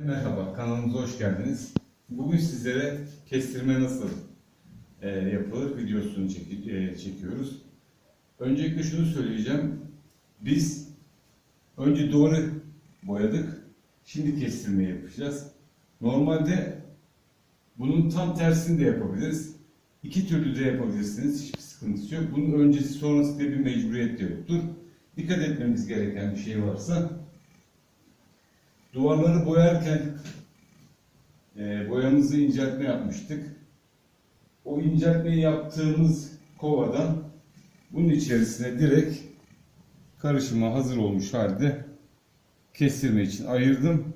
Merhaba, kanalımıza hoş geldiniz. Bugün sizlere kestirme nasıl e, yapılır videosunu çeki- e, çekiyoruz. Öncelikle şunu söyleyeceğim. Biz önce doğru boyadık, şimdi kestirme yapacağız. Normalde bunun tam tersini de yapabiliriz. İki türlü de yapabilirsiniz, hiçbir sıkıntısı yok. Bunun öncesi sonrası diye bir mecburiyet de yoktur. Dikkat etmemiz gereken bir şey varsa Duvarları boyarken e, boyamızı inceltme yapmıştık. O inceltmeyi yaptığımız kovadan bunun içerisine direkt karışıma hazır olmuş halde kestirme için ayırdım.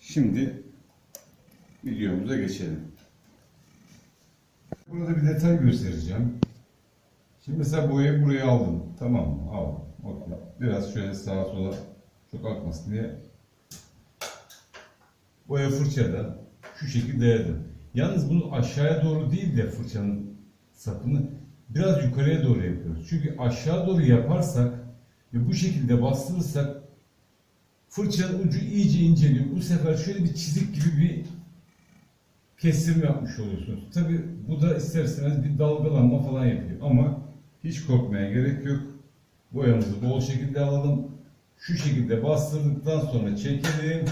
Şimdi videomuza geçelim. Burada bir detay göstereceğim. Şimdi mesela boyayı buraya aldım. Tamam mı? Okey. Biraz şöyle sağa sola çok akmasın diye boya fırçada şu şekilde dayadım. Yalnız bunu aşağıya doğru değil de fırçanın sapını biraz yukarıya doğru yapıyoruz. Çünkü aşağı doğru yaparsak ve bu şekilde bastırırsak fırçanın ucu iyice inceliyor. Bu sefer şöyle bir çizik gibi bir kestirme yapmış oluyorsunuz. Tabi bu da isterseniz bir dalgalanma falan yapıyor ama hiç korkmaya gerek yok. Boyamızı bol şekilde alalım. Şu şekilde bastırdıktan sonra çekelim.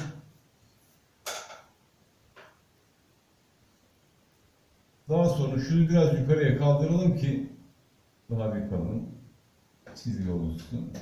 Daha sonra şunu biraz yukarıya kaldıralım ki daha bir kalın çizgi oluşsun.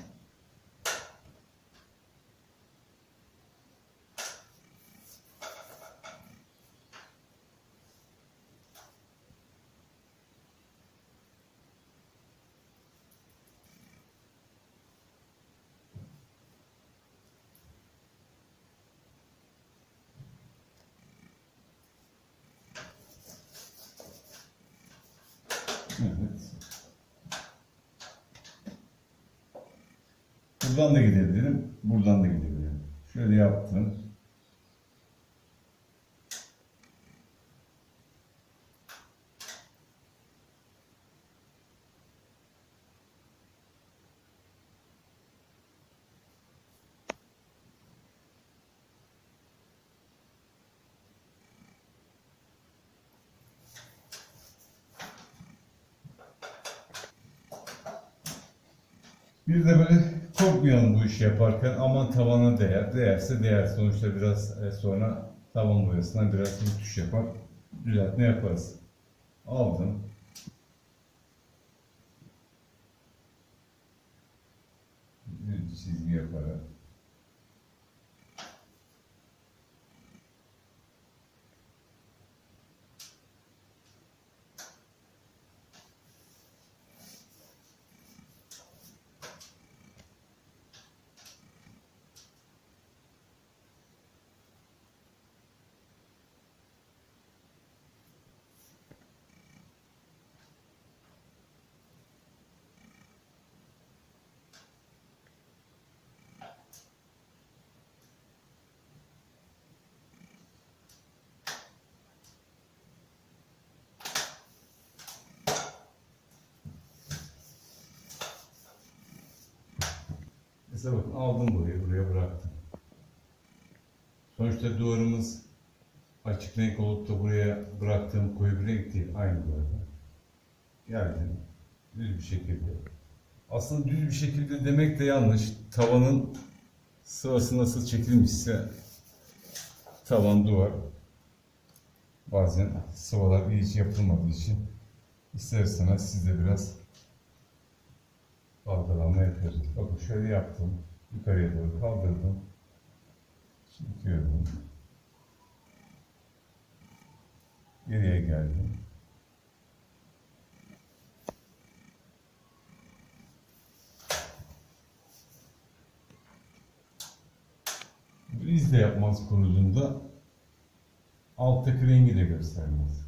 Evet. Buradan da gidebilirim, buradan da gidebilirim. Şöyle yaptım. Bir de böyle korkmayalım bu işi yaparken aman tavana değer, değerse değer. Sonuçta biraz e, sonra tavan boyasına biraz rütuş yapar, düzeltme yaparız. Aldım. Bir çizgi yaparak. Mesela bakın aldım burayı, buraya bıraktım. Sonuçta duvarımız açık renk olup da buraya bıraktığım koyu bir renk değil. Aynı duvarda. Geldim. Düz bir şekilde. Aslında düz bir şekilde demek de yanlış. Tavanın sıvası nasıl çekilmişse tavan duvar bazen sıvalar iyice yapılmadığı için ister istemez siz de biraz dalgalanma yapıyoruz. Bakın şöyle yaptım. Yukarıya doğru kaldırdım. Çekiyorum. Geriye geldim. Biz de yapmaz konusunda alttaki rengi de göstermez.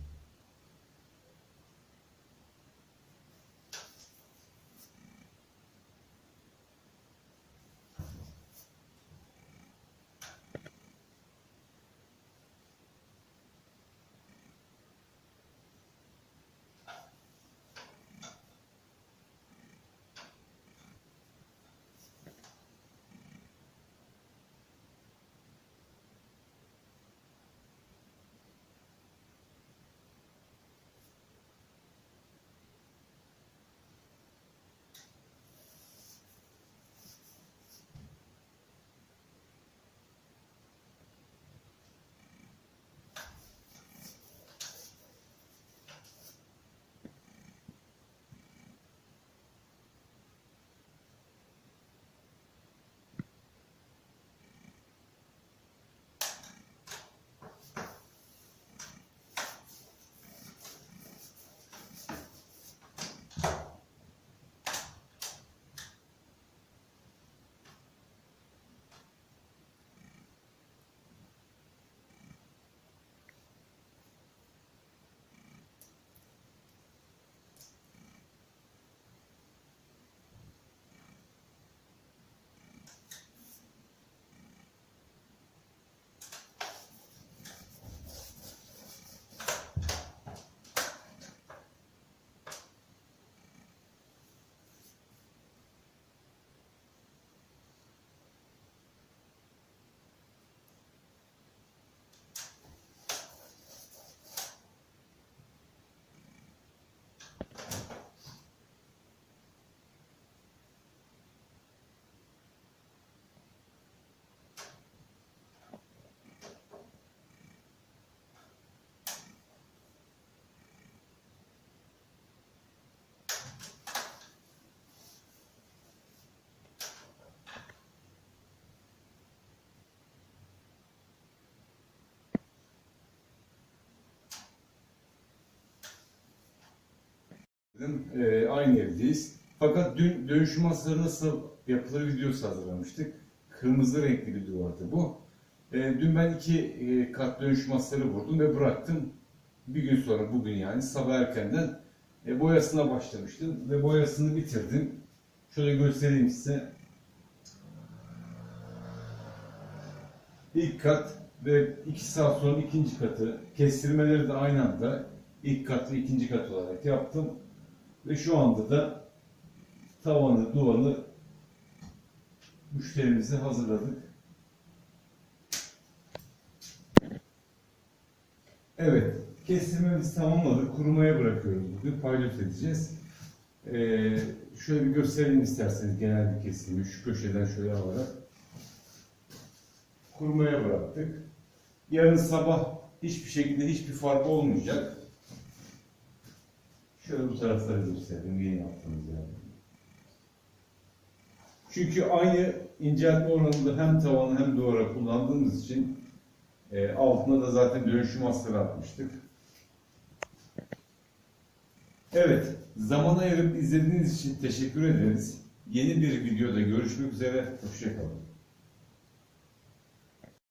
Ee, aynı evdeyiz. Fakat dün dönüşüm masası nasıl yapılır videosu hazırlamıştık. Kırmızı renkli bir duvardı bu. Ee, dün ben iki e, kat dönüşüm masaları vurdum ve bıraktım. Bir gün sonra bugün yani sabah erkenden e, boyasına başlamıştım ve boyasını bitirdim. Şöyle göstereyim size. İlk kat ve iki saat sonra ikinci katı. Kestirmeleri de aynı anda ilk kat ve ikinci kat olarak yaptım. Ve şu anda da tavanı, duvarı müşterimize hazırladık. Evet, kestirmemizi tamamladık. Kurumaya bırakıyoruz bugün. Paylos edeceğiz. Ee, şöyle bir gösterelim isterseniz genel bir kesimi. Şu köşeden şöyle alarak. Kurumaya bıraktık. Yarın sabah hiçbir şekilde hiçbir fark olmayacak. Şöyle bu tarafları gösterelim. Yeni yaptığımız yerleri. Çünkü aynı inceltme oranında hem tavanı hem duvara kullandığımız için e, altına da zaten dönüşüm astarı atmıştık. Evet, zaman ayırıp izlediğiniz için teşekkür ederiz. Yeni bir videoda görüşmek üzere, hoşçakalın.